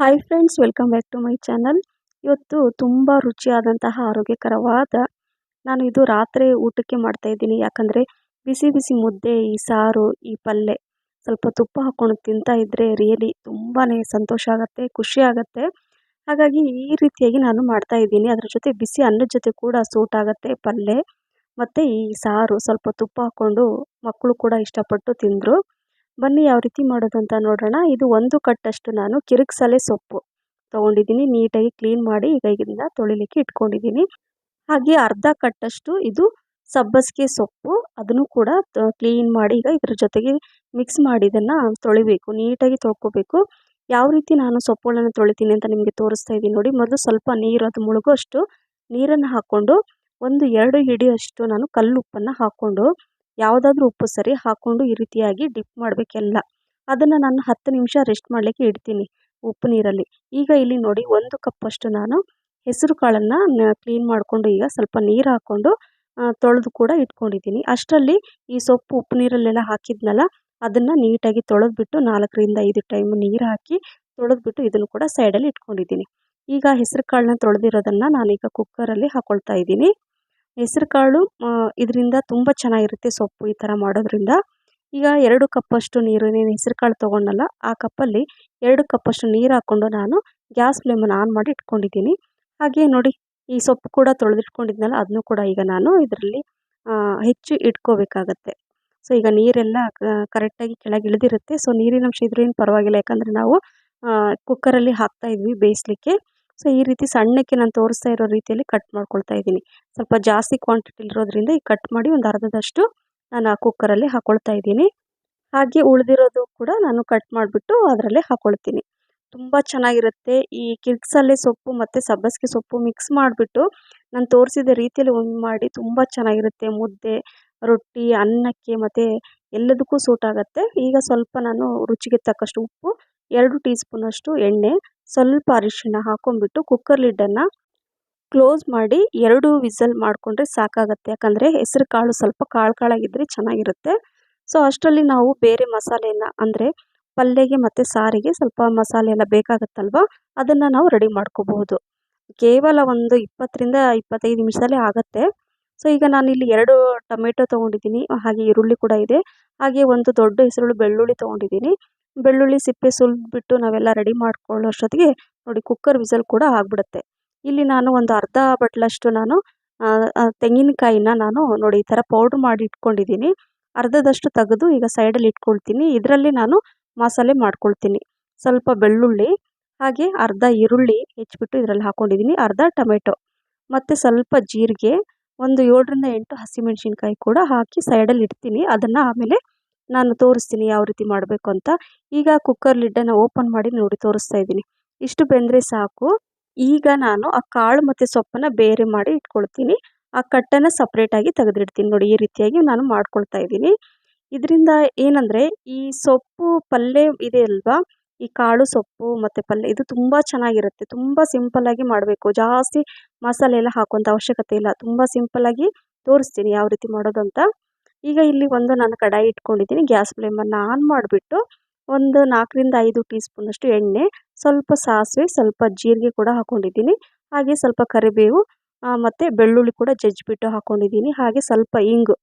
Hi friends welcome back to my channel ಇವತ್ತು ತುಂಬ ರುಚಿಯಾದಂತಹ ಆರೋಗ್ಯಕರವಾದ ನಾನು ಇದು ರಾತ್ರಿ ಊಟಕ್ಕೆ ಮಾಡ್ತಾ ಇದ್ದೀನಿ. ಯಾಕಂದರೆ ಬಿಸಿ ಬಿಸಿ ಮುದ್ದೆ, ಈ ಸಾರು, ಈ ಪಲ್ಯ ಸ್ವಲ್ಪ ತುಪ್ಪ ಹಾಕ್ಕೊಂಡು ತಿಂತಾ ಇದ್ದರೆ ರಿಯಲಿ ತುಂಬಾ ಸಂತೋಷ ಆಗುತ್ತೆ, ಖುಷಿ ಆಗುತ್ತೆ. ಹಾಗಾಗಿ ಈ ರೀತಿಯಾಗಿ ನಾನು ಮಾಡ್ತಾ ಇದ್ದೀನಿ. ಅದ್ರ ಜೊತೆ ಬಿಸಿ ಅನ್ನದ ಜೊತೆ ಕೂಡ ಸೂಟ್ ಆಗುತ್ತೆ ಪಲ್ಯ ಮತ್ತು ಈ ಸಾರು ಸ್ವಲ್ಪ ತುಪ್ಪ ಹಾಕ್ಕೊಂಡು ಮಕ್ಕಳು ಕೂಡ ಇಷ್ಟಪಟ್ಟು ತಿಂದರು. ಬನ್ನಿ ಯಾವ ರೀತಿ ಮಾಡೋದು ಅಂತ ನೋಡೋಣ. ಇದು ಒಂದು ಕಟ್ಟಷ್ಟು ನಾನು ಕಿರಿಕ್ಸಲೆ ಸೊಪ್ಪು ತೊಗೊಂಡಿದ್ದೀನಿ. ನೀಟಾಗಿ ಕ್ಲೀನ್ ಮಾಡಿ ಈಗ ಇದನ್ನ ತೊಳಿಲಿಕ್ಕೆ ಇಟ್ಕೊಂಡಿದ್ದೀನಿ. ಹಾಗೆ ಅರ್ಧ ಕಟ್ಟಷ್ಟು ಇದು ಸಬ್ಬಸಿಗೆ ಸೊಪ್ಪು. ಅದನ್ನು ಕೂಡ ಕ್ಲೀನ್ ಮಾಡಿ ಈಗ ಇದ್ರ ಜೊತೆಗೆ ಮಿಕ್ಸ್ ಮಾಡಿ ಇದನ್ನು ತೊಳಿಬೇಕು. ನೀಟಾಗಿ ತೊಳ್ಕೊಬೇಕು. ಯಾವ ರೀತಿ ನಾನು ಸೊಪ್ಪುಗಳನ್ನು ತೊಳಿತೀನಿ ಅಂತ ನಿಮಗೆ ತೋರಿಸ್ತಾ ಇದ್ದೀನಿ ನೋಡಿ. ಮೊದಲು ಸ್ವಲ್ಪ ನೀರು, ಅದು ಮುಳುಗೋಷ್ಟು ನೀರನ್ನು ಹಾಕ್ಕೊಂಡು ಒಂದು ಎರಡು ಹಿಡಿಯಷ್ಟು ನಾನು ಕಲ್ಲುಪ್ಪನ್ನು ಹಾಕ್ಕೊಂಡು ಯಾವುದಾದ್ರೂ ಉಪ್ಪು ಸರಿ ಹಾಕ್ಕೊಂಡು ಈ ರೀತಿಯಾಗಿ ಡಿಪ್ ಮಾಡಬೇಕೆಲ್ಲ. ಅದನ್ನು ನಾನು ಹತ್ತು ನಿಮಿಷ ರೆಸ್ಟ್ ಮಾಡಲಿಕ್ಕೆ ಇಡ್ತೀನಿ ಉಪ್ಪು ನೀರಲ್ಲಿ. ಈಗ ಇಲ್ಲಿ ನೋಡಿ ಒಂದು ಕಪ್ಪಷ್ಟು ನಾನು ಹೆಸರು ಕಾಳನ್ನು ಕ್ಲೀನ್ ಮಾಡಿಕೊಂಡು ಈಗ ಸ್ವಲ್ಪ ನೀರು ಹಾಕ್ಕೊಂಡು ತೊಳೆದು ಕೂಡ ಇಟ್ಕೊಂಡಿದ್ದೀನಿ. ಅಷ್ಟರಲ್ಲಿ ಈ ಸೊಪ್ಪು ಉಪ್ಪು ನೀರಲ್ಲೆಲ್ಲ ಹಾಕಿದ್ನಲ್ಲ, ಅದನ್ನು ನೀಟಾಗಿ ತೊಳೆದ್ಬಿಟ್ಟು ನಾಲ್ಕರಿಂದ ಐದು ಟೈಮ್ ನೀರು ಹಾಕಿ ತೊಳೆದ್ಬಿಟ್ಟು ಇದನ್ನು ಕೂಡ ಸೈಡಲ್ಲಿ ಇಟ್ಕೊಂಡಿದ್ದೀನಿ. ಈಗ ಹೆಸರು ಕಾಳನ್ನ ತೊಳೆದಿರೋದನ್ನು ನಾನೀಗ ಕುಕ್ಕರಲ್ಲಿ ಹಾಕ್ಕೊಳ್ತಾ ಇದ್ದೀನಿ. ಹೆಸರು ಕಾಳು ಇದರಿಂದ ತುಂಬ ಚೆನ್ನಾಗಿರುತ್ತೆ ಸೊಪ್ಪು ಈ ಥರ ಮಾಡೋದ್ರಿಂದ. ಈಗ ಎರಡು ಕಪ್ಪಷ್ಟು ನೀರು, ನೀನು ಹೆಸ್ರು ಕಾಳು ತೊಗೊಂಡಲ್ಲ, ಆ ಕಪ್ಪಲ್ಲಿ ಎರಡು ಕಪ್ಪಷ್ಟು ನೀರು ಹಾಕ್ಕೊಂಡು ನಾನು ಗ್ಯಾಸ್ ಫ್ಲೇಮನ್ನು ಆನ್ ಮಾಡಿ ಇಟ್ಕೊಂಡಿದ್ದೀನಿ. ಹಾಗೆ ನೋಡಿ, ಈ ಸೊಪ್ಪು ಕೂಡ ತೊಳೆದಿಟ್ಕೊಂಡಿದ್ನಲ್ಲ ಅದನ್ನು ಕೂಡ ಈಗ ನಾನು ಇದರಲ್ಲಿ ಹೆಚ್ಚು ಇಟ್ಕೋಬೇಕಾಗತ್ತೆ. ಸೊ ಈಗ ನೀರೆಲ್ಲ ಕರೆಕ್ಟಾಗಿ ಕೆಳಗೆ ಇಳಿದಿರುತ್ತೆ. ಸೊ ನೀರಿನ ಅಂಶ ಇದ್ರೂ ಏನು ಪರವಾಗಿಲ್ಲ, ಯಾಕಂದರೆ ನಾವು ಕುಕ್ಕರಲ್ಲಿ ಹಾಕ್ತಾ ಇದ್ವಿ ಬೇಯಿಸ್ಲಿಕ್ಕೆ. ಸೊ, ಈ ರೀತಿ ಸಣ್ಣಕ್ಕೆ ನಾನು ತೋರಿಸ್ತಾ ಇರೋ ರೀತಿಯಲ್ಲಿ ಕಟ್ ಮಾಡ್ಕೊಳ್ತಾ ಇದ್ದೀನಿ. ಸ್ವಲ್ಪ ಜಾಸ್ತಿ ಕ್ವಾಂಟಿಟಿ ಇರೋದ್ರಿಂದ ಈ ಕಟ್ ಮಾಡಿ ಒಂದು ಅರ್ಧದಷ್ಟು ನಾನು ಆ ಕುಕ್ಕರಲ್ಲಿ ಹಾಕ್ಕೊಳ್ತಾ ಇದ್ದೀನಿ. ಹಾಗೆ ಉಳಿದಿರೋದು ಕೂಡ ನಾನು ಕಟ್ ಮಾಡಿಬಿಟ್ಟು ಅದರಲ್ಲೇ ಹಾಕೊಳ್ತೀನಿ. ತುಂಬ ಚೆನ್ನಾಗಿರುತ್ತೆ. ಈ ಕಿರ್ಕ್ಸಲ್ಲಿ ಸೊಪ್ಪು ಮತ್ತು ಸಬ್ಬಸಿಗೆ ಸೊಪ್ಪು ಮಿಕ್ಸ್ ಮಾಡಿಬಿಟ್ಟು ನಾನು ತೋರಿಸಿದ ರೀತಿಯಲ್ಲಿ ಒಮ್ಮೆ ಮಾಡಿ ತುಂಬ ಚೆನ್ನಾಗಿರುತ್ತೆ. ಮುದ್ದೆ, ರೊಟ್ಟಿ, ಅನ್ನಕ್ಕೆ ಮತ್ತು ಎಲ್ಲದಕ್ಕೂ ಸೂಟ್ ಆಗುತ್ತೆ. ಈಗ ಸ್ವಲ್ಪ ನಾನು ರುಚಿಗೆ ತಕ್ಕಷ್ಟು ಉಪ್ಪು, ಎರಡು ಟೀ ಸ್ಪೂನಷ್ಟು ಎಣ್ಣೆ ಸ್ವಲ್ಪ ಅರಿಶಿನ ಹಾಕೊಂಡ್ಬಿಟ್ಟು ಕುಕ್ಕರ್ ಲಿಡ್ಡನ್ನು ಕ್ಲೋಸ್ ಮಾಡಿ ಎರಡು ವಿಸಲ್ ಮಾಡಿಕೊಂಡ್ರೆ ಸಾಕಾಗುತ್ತೆ. ಯಾಕಂದರೆ ಹೆಸರು ಕಾಳು ಸ್ವಲ್ಪ ಕಾಳು ಕಾಳಾಗಿದ್ದರೆ ಚೆನ್ನಾಗಿರುತ್ತೆ. ಸೊ ಅಷ್ಟರಲ್ಲಿ ನಾವು ಬೇರೆ ಮಸಾಲೆಯನ್ನು ಅಂದರೆ ಪಲ್ಯಗೆ ಮತ್ತು ಸಾರಿಗೆ ಸ್ವಲ್ಪ ಮಸಾಲೆ ಎಲ್ಲ ಬೇಕಾಗುತ್ತಲ್ವ? ಅದನ್ನು ನಾವು ರೆಡಿ ಮಾಡ್ಕೋಬಹುದು. ಕೇವಲ ಒಂದು ಇಪ್ಪತ್ತರಿಂದ ಇಪ್ಪತ್ತೈದು ನಿಮಿಷದಲ್ಲೇ ಆಗುತ್ತೆ. ಸೊ ಈಗ ನಾನಿಲ್ಲಿ ಎರಡು ಟೊಮೆಟೊ ತೊಗೊಂಡಿದ್ದೀನಿ. ಹಾಗೆ ಈರುಳ್ಳಿ ಕೂಡ ಇದೆ. ಹಾಗೆ ಒಂದು ದೊಡ್ಡ ಹೆಸರುಳ್ಳಿ ಬೆಳ್ಳುಳ್ಳಿ ತೊಗೊಂಡಿದ್ದೀನಿ. ಬೆಳ್ಳುಳ್ಳಿ, ಸಿಪ್ಪೆ ಸುಲಿದ್ಬಿಟ್ಟು ನಾವೆಲ್ಲ ರೆಡಿ ಮಾಡ್ಕೊಳ್ಳೋ ಅಷ್ಟೊತ್ತಿಗೆ ನೋಡಿ ಕುಕ್ಕರ್ ವಿಸಲ್ ಕೂಡ ಆಗಿಬಿಡುತ್ತೆ. ಇಲ್ಲಿ ನಾನು ಒಂದು ಅರ್ಧ ಬಟ್ಲಷ್ಟು ನಾನು ತೆಂಗಿನಕಾಯಿನ ನಾನು ನೋಡಿ ಈ ಥರ ಪೌಡ್ರ್ ಮಾಡಿ ಇಟ್ಕೊಂಡಿದ್ದೀನಿ. ಅರ್ಧದಷ್ಟು ತೆಗೆದು ಈಗ ಸೈಡಲ್ಲಿ ಇಟ್ಕೊಳ್ತೀನಿ. ಇದರಲ್ಲಿ ನಾನು ಮಸಾಲೆ ಮಾಡ್ಕೊಳ್ತೀನಿ. ಸ್ವಲ್ಪ ಬೆಳ್ಳುಳ್ಳಿ, ಹಾಗೆ ಅರ್ಧ ಈರುಳ್ಳಿ ಹೆಚ್ಚಿಬಿಟ್ಟು ಇದರಲ್ಲಿ ಹಾಕ್ಕೊಂಡಿದ್ದೀನಿ ಅರ್ಧ ಟೊಮೆಟೊ, ಮತ್ತು ಸ್ವಲ್ಪ ಜೀರಿಗೆ, ಒಂದು ಏಳರಿಂದ ಎಂಟು ಹಸಿಮೆಣಸಿನ್ಕಾಯಿ ಕೂಡ ಹಾಕಿ ಸೈಡಲ್ಲಿ ಇಡ್ತೀನಿ. ಅದನ್ನು ಆಮೇಲೆ ನಾನು ತೋರಿಸ್ತೀನಿ ಯಾವ ರೀತಿ ಮಾಡಬೇಕು ಅಂತ. ಈಗ ಕುಕ್ಕರ್ ಲಿಡ್ಡನ್ನು ಓಪನ್ ಮಾಡಿ ನೋಡಿ ತೋರಿಸ್ತಾ ಇದ್ದೀನಿ. ಇಷ್ಟು ಬೆಂದರೆ ಸಾಕು. ಈಗ ನಾನು ಆ ಕಾಳು ಮತ್ತು ಸೊಪ್ಪನ್ನು ಬೇರೆ ಮಾಡಿ ಇಟ್ಕೊಳ್ತೀನಿ. ಆ ಕಟ್ಟನ್ನು ಸಪ್ರೇಟಾಗಿ ತೆಗೆದಿಡ್ತೀನಿ ನೋಡಿ, ಈ ರೀತಿಯಾಗಿ ನಾನು ಮಾಡ್ಕೊಳ್ತಾ ಇದ್ದೀನಿ. ಇದರಿಂದ ಏನಂದರೆ, ಈ ಸೊಪ್ಪು ಪಲ್ಯ ಇದೆ ಅಲ್ವಾ? ಈ ಕಾಳು ಸೊಪ್ಪು ಮತ್ತು ಪಲ್ಯ ಇದು ತುಂಬ ಚೆನ್ನಾಗಿರುತ್ತೆ. ತುಂಬ ಸಿಂಪಲ್ಲಾಗಿ ಮಾಡಬೇಕು. ಜಾಸ್ತಿ ಮಸಾಲೆ ಎಲ್ಲ ಹಾಕುವಂಥ ಅವಶ್ಯಕತೆ ಇಲ್ಲ. ತುಂಬ ಸಿಂಪಲ್ಲಾಗಿ ತೋರಿಸ್ತೀನಿ ಯಾವ ರೀತಿ ಮಾಡೋದು ಅಂತ ಈಗ ಇಲ್ಲಿ ಒಂದು ನಾನು ಕಡಾಯಿ ಇಟ್ಕೊಂಡಿದ್ದೀನಿ. ಗ್ಯಾಸ್ ಫ್ಲೇಮನ್ನು ಆನ್ ಮಾಡಿಬಿಟ್ಟು ಒಂದು ನಾಲ್ಕರಿಂದ ಐದು ಟೀ ಸ್ಪೂನಷ್ಟು ಎಣ್ಣೆ, ಸ್ವಲ್ಪ ಸಾಸಿವೆ, ಸ್ವಲ್ಪ ಜೀರಿಗೆ ಕೂಡ ಹಾಕ್ಕೊಂಡಿದ್ದೀನಿ ಹಾಗೆ ಸ್ವಲ್ಪ ಕರಿಬೇವು ಮತ್ತು ಬೆಳ್ಳುಳ್ಳಿ ಕೂಡ ಜಜ್ಜಿಬಿಟ್ಟು ಹಾಕ್ಕೊಂಡಿದ್ದೀನಿ ಹಾಗೆ ಸ್ವಲ್ಪ ಇಂಗು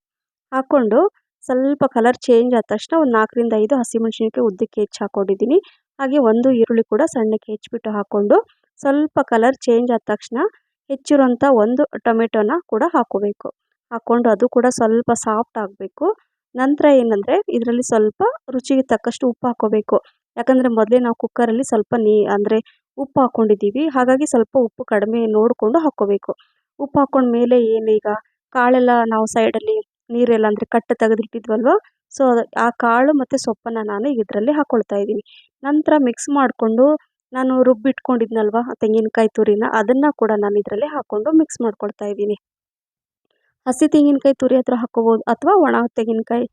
ಹಾಕ್ಕೊಂಡು ಸ್ವಲ್ಪ ಕಲರ್ ಚೇಂಜ್ ಆದ ತಕ್ಷಣ ಒಂದು ನಾಲ್ಕರಿಂದ ಐದು ಹಸಿಮೆಣ್ಸಿನ್ಕಾಯಿ ಉದ್ದಕ್ಕೆ ಹೆಚ್ಚು ಹಾಕ್ಕೊಂಡಿದ್ದೀನಿ ಹಾಗೆ ಒಂದು ಈರುಳ್ಳಿ ಕೂಡ ಸಣ್ಣಕ್ಕೆ ಹೆಚ್ಚಿಬಿಟ್ಟು ಹಾಕ್ಕೊಂಡು ಸ್ವಲ್ಪ ಕಲರ್ ಚೇಂಜ್ ಆದ ತಕ್ಷಣ ಹೆಚ್ಚಿರುವಂಥ ಒಂದು ಟೊಮೆಟೊನ ಕೂಡ ಹಾಕ್ಕೋಬೇಕು. ಹಾಕ್ಕೊಂಡು ಅದು ಕೂಡ ಸ್ವಲ್ಪ ಸಾಫ್ಟ್ ಆಗಬೇಕು. ನಂತರ ಏನಂದರೆ ಇದರಲ್ಲಿ ಸ್ವಲ್ಪ ರುಚಿಗೆ ತಕ್ಕಷ್ಟು ಉಪ್ಪು ಹಾಕ್ಕೋಬೇಕು ಯಾಕಂದರೆ ಮೊದಲೇ ನಾವು ಕುಕ್ಕರಲ್ಲಿ ಸ್ವಲ್ಪ ನೀ, ಅಂದರೆ ಉಪ್ಪು ಹಾಕ್ಕೊಂಡಿದ್ದೀವಿ ಹಾಗಾಗಿ ಸ್ವಲ್ಪ ಉಪ್ಪು ಕಡಿಮೆ ನೋಡಿಕೊಂಡು ಹಾಕ್ಕೋಬೇಕು ಉಪ್ಪು ಹಾಕ್ಕೊಂಡ ಮೇಲೆ ಏನೀಗ ಕಾಳೆಲ್ಲ ನಾವು ಸೈಡಲ್ಲಿ ನೀರೆಲ್ಲ ಅಂದರೆ ಕಟ್ಟು ತೆಗೆದಿಟ್ಟಿದ್ವಲ್ವ? ಸೊ ಆ ಕಾಳು ಮತ್ತು ಸೊಪ್ಪನ್ನು ನಾನು ಇದರಲ್ಲಿ ಹಾಕ್ಕೊಳ್ತಾ ಇದ್ದೀನಿ. ನಂತರ ಮಿಕ್ಸ್ ಮಾಡಿಕೊಂಡು ನಾನು ರುಬ್ಬಿಟ್ಕೊಂಡಿದ್ನಲ್ವ, ತೆಂಗಿನಕಾಯಿ ತುರಿನ, ಅದನ್ನು ಕೂಡ ನಾನು ಇದರಲ್ಲಿ ಹಾಕ್ಕೊಂಡು ಮಿಕ್ಸ್ ಮಾಡ್ಕೊಳ್ತಾ ಇದ್ದೀನಿ. ಹಸಿ ತೆಂಗಿನಕಾಯಿ ತುರಿ ಹತ್ರ ಹಾಕ್ಕೋಬೋದು ಅಥವಾ ಒಣ ತೆಂಗಿನಕಾಯಿ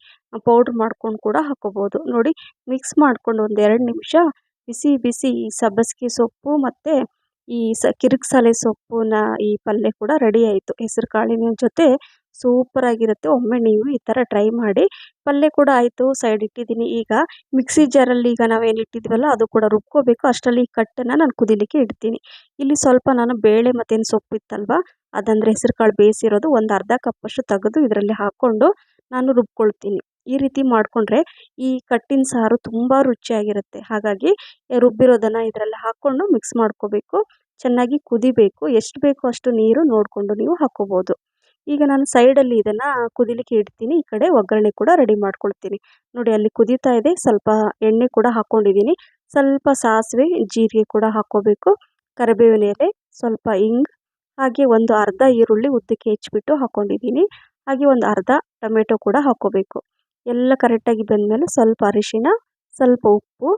ಪೌಡ್ರ್ ಮಾಡ್ಕೊಂಡು ಕೂಡ ಹಾಕ್ಕೋಬೋದು ನೋಡಿ ಮಿಕ್ಸ್ ಮಾಡ್ಕೊಂಡು ಒಂದು ಎರಡು ನಿಮಿಷ ಬಿಸಿ ಬಿಸಿ ಈ ಸಬ್ಬಸಿಗೆ ಸೊಪ್ಪು ಮತ್ತು ಈ ಸ ಕಿರಿಕ್ಸಾಲೆ ಸೊಪ್ಪಿನ ಈ ಪಲ್ಯ ಕೂಡ ರೆಡಿ ಆಯಿತು. ಹೆಸರು ಕಾಳಿನ ಜೊತೆ ಸೂಪರಾಗಿರುತ್ತೆ ಒಮ್ಮೆ ನೀವು ಈ ಥರ ಟ್ರೈ ಮಾಡಿ ಪಲ್ಯ ಕೂಡ ಆಯಿತು ಸೈಡ್ ಇಟ್ಟಿದ್ದೀನಿ. ಈಗ ಮಿಕ್ಸಿ ಜಾರಲ್ಲಿ ಈಗ ನಾವೇನು ಇಟ್ಟಿದ್ವಲ್ಲ, ಅದು ಕೂಡ ರುಬ್ಕೋಬೇಕು. ಅಷ್ಟರಲ್ಲಿ ಈ ಕಟ್ಟನ್ನು ನಾನು ಕುದಿಲಿಕ್ಕೆ ಇಡ್ತೀನಿ. ಇಲ್ಲಿ ಸ್ವಲ್ಪ ನಾನು ಬೇಳೆ ಮತ್ತೇನು ಸೊಪ್ಪು ಇತ್ತಲ್ವ ಅದಂದರೆ ಹೆಸರುಕಾಳು ಬೇಯಿಸಿರೋದು ಒಂದು ಅರ್ಧ ಕಪ್ಪಷ್ಟು ತೆಗೆದು ಇದರಲ್ಲಿ ಹಾಕ್ಕೊಂಡು ನಾನು ರುಬ್ಕೊಳ್ತೀನಿ. ಈ ರೀತಿ ಮಾಡಿಕೊಂಡ್ರೆ ಈ ಕಟ್ಟಿನ ಸಾರು ತುಂಬ ರುಚಿಯಾಗಿರುತ್ತೆ. ಹಾಗಾಗಿ ರುಬ್ಬಿರೋದನ್ನು ಇದರಲ್ಲಿ ಹಾಕ್ಕೊಂಡು ಮಿಕ್ಸ್ ಮಾಡ್ಕೋಬೇಕು. ಚೆನ್ನಾಗಿ ಕುದಿಬೇಕು. ಎಷ್ಟು ಬೇಕೋ ಅಷ್ಟು ನೀರು ನೋಡಿಕೊಂಡು ನೀವು ಹಾಕ್ಕೋಬೋದು. ಈಗ ನಾನು ಸೈಡಲ್ಲಿ ಇದನ್ನು ಕುದಿಲಿಕ್ಕೆ ಇಡ್ತೀನಿ. ಈ ಕಡೆ ಒಗ್ಗರಣೆ ಕೂಡ ರೆಡಿ ಮಾಡ್ಕೊಳ್ತೀನಿ. ನೋಡಿ ಅಲ್ಲಿ ಕುದೀತಾ ಇದೆ. ಸ್ವಲ್ಪ ಎಣ್ಣೆ ಕೂಡ ಹಾಕ್ಕೊಂಡಿದ್ದೀನಿ. ಸ್ವಲ್ಪ ಸಾಸಿವೆ, ಜೀರಿಗೆ ಕೂಡ ಹಾಕ್ಕೋಬೇಕು. ಕರಿಬೇವಿನ ಎಲೆ, ಸ್ವಲ್ಪ ಇಂಗು ಹಾಗೆ ಒಂದು ಅರ್ಧ ಈರುಳ್ಳಿ ಉದ್ದಕ್ಕೆ ಹೆಚ್ಚಿಬಿಟ್ಟು ಹಾಕ್ಕೊಂಡಿದ್ದೀನಿ ಹಾಗೆ ಒಂದು ಅರ್ಧ ಟೊಮೆಟೊ ಕೂಡ ಹಾಕ್ಕೋಬೇಕು. ಎಲ್ಲ ಕರೆಕ್ಟಾಗಿ ಬೆಂದಮೇಲೆ ಸ್ವಲ್ಪ ಅರಿಶಿನ, ಸ್ವಲ್ಪ ಉಪ್ಪು,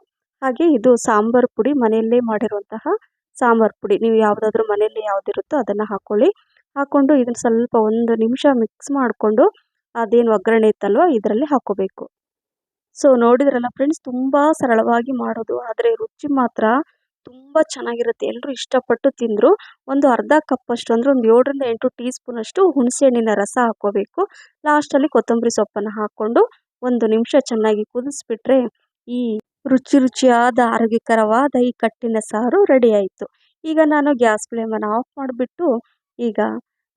ಹಾಗೆ ಇದು ಸಾಂಬಾರು ಪುಡಿ ಮನೆಯಲ್ಲೇ ಮಾಡಿರುವಂತಹ ಸಾಂಬಾರು ಪುಡಿ. ನೀವು ಯಾವುದಾದ್ರೂ ಮನೆಯಲ್ಲಿ ಯಾವುದಿರುತ್ತೋ ಅದನ್ನು ಹಾಕ್ಕೊಳ್ಳಿ ಹಾಕ್ಕೊಂಡು ಇದನ್ನು ಸ್ವಲ್ಪ ಒಂದು ನಿಮಿಷ ಮಿಕ್ಸ್ ಮಾಡಿಕೊಂಡು ಅದೇನು ಒಗ್ಗರಣೆ ಇತ್ತಲ್ವ ಇದರಲ್ಲಿ ಹಾಕ್ಕೋಬೇಕು. ಸೊ ನೋಡಿದ್ರಲ್ಲ ಫ್ರೆಂಡ್ಸ್ ತುಂಬ ಸರಳವಾಗಿ ಮಾಡೋದು, ಆದರೆ ರುಚಿ ಮಾತ್ರ ತುಂಬ ಚೆನ್ನಾಗಿರುತ್ತೆ. ಎಲ್ಲರೂ ಇಷ್ಟಪಟ್ಟು ತಿಂದರು. ಒಂದು ಅರ್ಧ ಕಪ್ಪಷ್ಟು ಅಂದರೆ ಒಂದು ಏಳರಿಂದ ಎಂಟು ಟೀ ಸ್ಪೂನಷ್ಟು ಹುಣಸೆಹಣ್ಣಿನ ರಸ ಹಾಕ್ಕೋಬೇಕು. ಲಾಸ್ಟಲ್ಲಿ ಕೊತ್ತಂಬರಿ ಸೊಪ್ಪನ್ನು ಹಾಕ್ಕೊಂಡು ಒಂದು ನಿಮಿಷ ಚೆನ್ನಾಗಿ ಕುದಿಸ್ಬಿಟ್ರೆ ಈ ರುಚಿ ರುಚಿಯಾದ ಆರೋಗ್ಯಕರವಾದ ಈ ಕಟ್ಟಿನ ಸಾರು ರೆಡಿ ಆಯಿತು. ಈಗ ನಾನು ಗ್ಯಾಸ್ ಫ್ಲೇಮನ್ನು ಆಫ್ ಮಾಡಿಬಿಟ್ಟು ಈಗ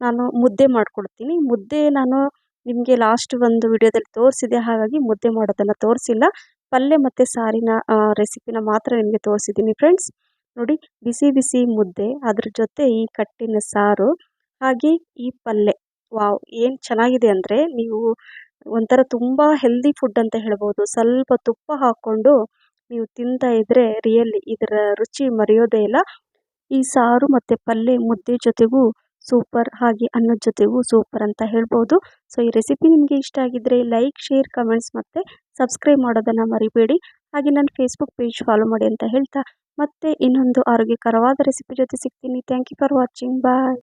ನಾನು ಮುದ್ದೆ ಮಾಡ್ಕೊಡ್ತೀನಿ. ಮುದ್ದೆ ನಾನು ನಿಮಗೆ ಲಾಸ್ಟ್ ಒಂದು ವಿಡಿಯೋದಲ್ಲಿ ತೋರಿಸಿದೆ ಹಾಗಾಗಿ ಮುದ್ದೆ ಮಾಡೋದನ್ನು ತೋರಿಸಿಲ್ಲ. ಪಲ್ಯ ಮತ್ತು ಸಾರಿನ ರೆಸಿಪಿನ ಮಾತ್ರ ನಿಮಗೆ ತೋರಿಸಿದ್ದೀನಿ ಫ್ರೆಂಡ್ಸ್ ನೋಡಿ, ಬಿಸಿ ಬಿಸಿ ಮುದ್ದೆ, ಅದ್ರ ಜೊತೆ ಈ ಕಟ್ಟಿನ ಸಾರು, ಹಾಗೆ ಈ ಪಲ್ಯ. ವಾವ್, ಏನು ಚೆನ್ನಾಗಿದೆ ಅಂದರೆ ನೀವು ಒಂಥರ ತುಂಬ ಹೆಲ್ದಿ ಫುಡ್ ಅಂತ ಹೇಳ್ಬೋದು. ಸ್ವಲ್ಪ ತುಪ್ಪ ಹಾಕ್ಕೊಂಡು ನೀವು ತಿಂತಾ ಇದ್ದರೆ ರಿಯಲಿ ಇದರ ರುಚಿ ಮರೆಯೋದೇ ಇಲ್ಲ. ಈ ಸಾರು ಮತ್ತು ಪಲ್ಯ ಮುದ್ದೆ ಜೊತೆಗೂ ಸೂಪರ್ ಹಾಗೆ ಅನ್ನದ ಜೊತೆಗೂ ಸೂಪರ್ ಅಂತ ಹೇಳ್ಬೋದು. ಸೊ ಈ ರೆಸಿಪಿ ನಿಮಗೆ ಇಷ್ಟ ಆಗಿದ್ದರೆ ಲೈಕ್ ಶೇರ್ ಕಮೆಂಟ್ಸ್ ಮತ್ತು ಸಬ್ಸ್ಕ್ರೈಬ್ ಮಾಡೋದನ್ನು ಮರಿಬೇಡಿ. ಹಾಗೆ ನನ್ನ ಫೇಸ್ಬುಕ್ ಪೇಜ್ ಫಾಲೋ ಮಾಡಿ ಅಂತ ಹೇಳ್ತಾ ಮತ್ತೆ ಇನ್ನೊಂದು ಆರೋಗ್ಯಕರವಾದ ರೆಸಿಪಿ ಜೊತೆ ಸಿಗ್ತೀನಿ. Thank you for watching bye